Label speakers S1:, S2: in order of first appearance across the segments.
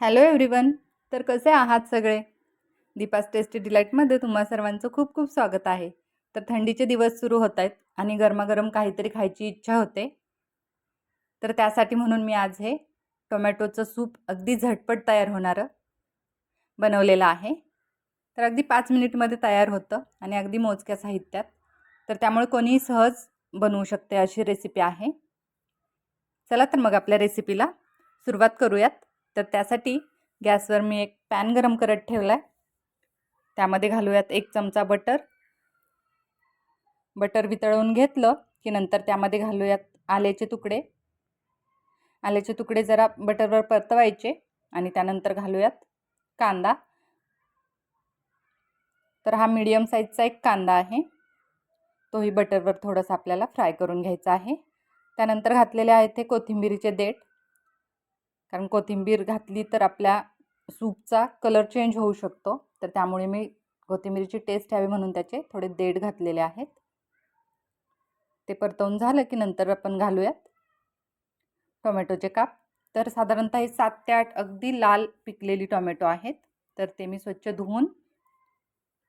S1: Hello everyone तर कसे आहात सगळे? दीपास टेस्टी डिलाईटमध्ये तुम्हा सर्वांचं खूप खूप स्वागत आहे. तर थंडीचे दिवस सुरू होत आहेत आणि गरमागरम काहीतरी खायची इच्छा होते. तर त्यासाठी म्हणून मी आज हे टोमॅटोचं सूप अगदी झटपट तयार होणारं बनवलेलं आहे. तर अगदी पाच मिनिटमध्ये तयार होतं आणि अगदी मोजक्या साहित्यात. तर त्यामुळे कोणीही सहज बनवू शकते अशी रेसिपी आहे. चला तर मग आपल्या रेसिपीला सुरुवात करूयात. तर त्यासाठी गॅसवर मी एक पॅन गरम करत ठेवला आहे त्यामध्ये घालूयात एक चमचा बटर. बटर वितळवून घेतलं की नंतर त्यामध्ये घालूयात आल्याचे तुकडे. आल्याचे तुकडे जरा बटरवर परतवायचे आणि त्यानंतर घालूयात कांदा. तर हा मीडियम साईजचा एक कांदा आहे. तोही बटरवर थोडंसं आपल्याला फ्राय करून घ्यायचा आहे. त्यानंतर घातलेले आहेत ते कोथिंबिरीचे देठ. कारण कोथिंबीर घातली तर आपल्या सूपचा कलर चेंज होऊ शकतो. तर त्यामुळे मी कोथिंबीरची टेस्ट यावी म्हणून त्याचे थोडे देठ घातलेले आहेत. ते परतवून झालं की नंतर आपण घालूयात. टोमॅटोचे काप. तर साधारणतः हे सात ते आठ अगदी लाल पिकलेली टोमॅटो आहेत. तर ते मी स्वच्छ धुवून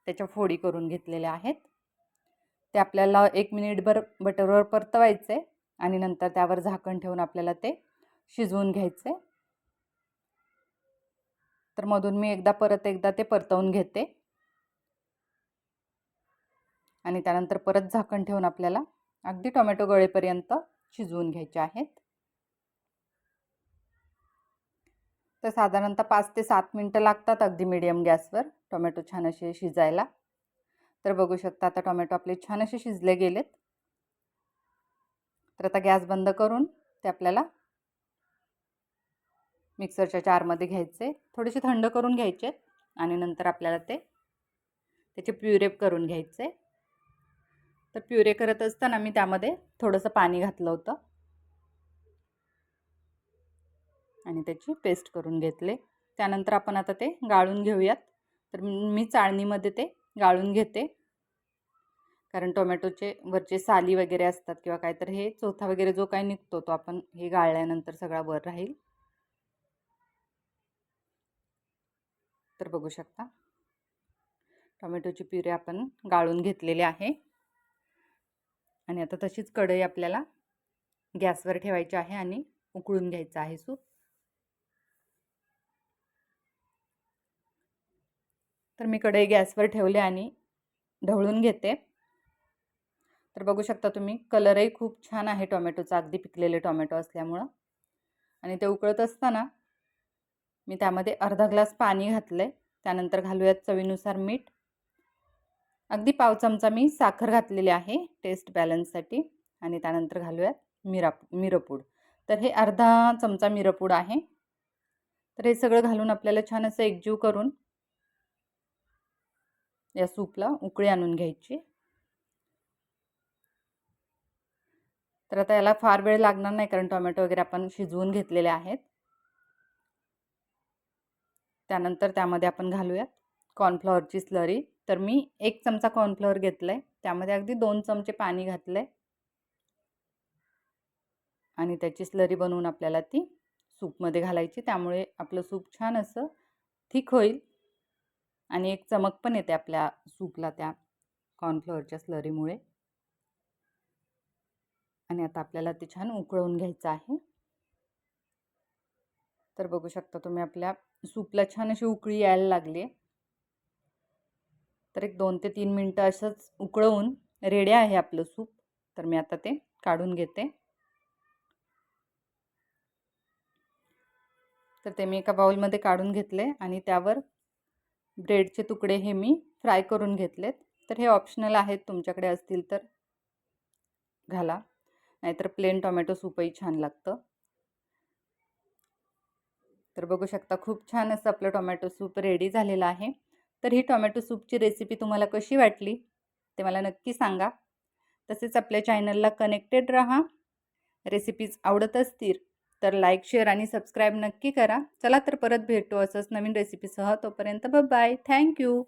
S1: त्याच्या फोडी करून घेतलेल्या आहेत. ते आपल्याला एक मिनिटभर बटरवर परतवायचे आणि नंतर त्यावर झाकण ठेवून आपल्याला ते शिजवून घ्यायचे. तर मधून मी एकदा परत एकदा ते परतवून घेते. आणि त्यानंतर परत झाकण ठेवून आपल्याला अगदी टोमॅटो गळेपर्यंत शिजवून घ्यायचे आहेत. तर साधारणतः पाच ते सात मिनटं लागतात अगदी मिडियम गॅसवर टोमॅटो छान असे शिजायला. तर बघू शकता आता टोमॅटो आपले छान असे शिजले गेलेत. तर आता गॅस बंद करून ते आपल्याला मिक्सरच्या चारमध्ये घ्यायचे. थोडेसे थंड करून घ्यायचे आणि नंतर आपल्याला ते त्याचे प्युरे करून घ्यायचे. तर प्युरे करत असताना मी त्यामध्ये थोडंसं पाणी घातलं होतं. आणि त्याची पेस्ट करून घेतले. त्यानंतर आपण आता ते गाळून घेऊयात. तर मी चाळणीमध्ये ते गाळून घेते. कारण टोमॅटोचे वरचे साली वगैरे असतात किंवा काय तर हे चोथा वगैरे जो काही निघतो तो आपण हे गाळल्यानंतर सगळा वर राहील. तर बघू शकता. टोमॅटोची प्युरी आपण गाळून घेतलेले आहे. आणि आता तशीच कढई आपल्याला गॅसवर ठेवायची आहे आणि उकळून घ्यायचं आहे सूप. तर मी कढई गॅसवर ठेवले आणि ढवळून घेते. तर बघू शकता तुम्ही कलरही खूप छान आहे टोमॅटोचा अगदी पिकलेले टोमॅटो असल्यामुळं. आणि ते उकळत असताना मी त्यामध्ये अर्धा ग्लास पाणी घातलं आहे त्यानंतर घालूयात चवीनुसार मीठ. अगदी पाव चमचा मी साखर घातलेली आहे टेस्ट बॅलन्ससाठी आणि त्यानंतर घालूयात मिरा मिरपूड. तर हे अर्धा चमचा मिरपूड आहे. तर हे सगळं घालून आपल्याला छान असं एकजीव करून या सूपला उकळी आणून घ्यायची. तर आता याला फार वेळ लागणार नाही कारण टोमॅटो वगैरे आपण शिजवून घेतलेले आहेत. त्यानंतर त्यामध्ये आपण घालूयात कॉर्नफ्लॉवरची स्लरी. तर मी एक चमचा कॉर्नफ्लॉवर घेतलं आहे त्यामध्ये अगदी दोन चमचे पाणी घातलं आहे आणि त्याची स्लरी बनवून आपल्याला ती सूपमध्ये घालायची. त्यामुळे आपलं सूप छान असं थिक होईल. आणि एक चमक पण येते आपल्या सूपला त्या कॉर्नफ्लॉवरच्या स्लरीमुळे. आणि आता आपल्याला ते छान उकळवून घ्यायचं आहे. तर बघू शकता तुम्ही आपल्या सूपला छान अशी उकळी यायला लागली. आहे तर एक दोन ते तीन मिनटं असंच उकळवून रेडी आहे आपलं सूप. तर मी आता ते काढून घेते. तर ते मी एका बाउलमध्ये काढून घेतले आणि त्यावर ब्रेडचे तुकडे हे मी फ्राय करून घेतलेत. तर हे ऑप्शनल आहेत तुमच्याकडे असतील तर घाला. नाहीतर प्लेन टोमॅटो सूपही छान लागतं. तर बघू शकता खूप छान असं आपलं टोमॅटो सूप रेडी झालेलं आहे. तर ही टोमॅटो सूपची रेसिपी तुम्हाला कशी वाटली ते मला नक्की सांगा. तसेच आपल्या चॅनलला कनेक्टेड रहा रेसिपीज आवडत असतील तर लाईक शेअर आणि सबस्क्राईब नक्की करा. चला तर परत भेटू असंच नवीन रेसिपीसह तोपर्यंत बाय थँक्यू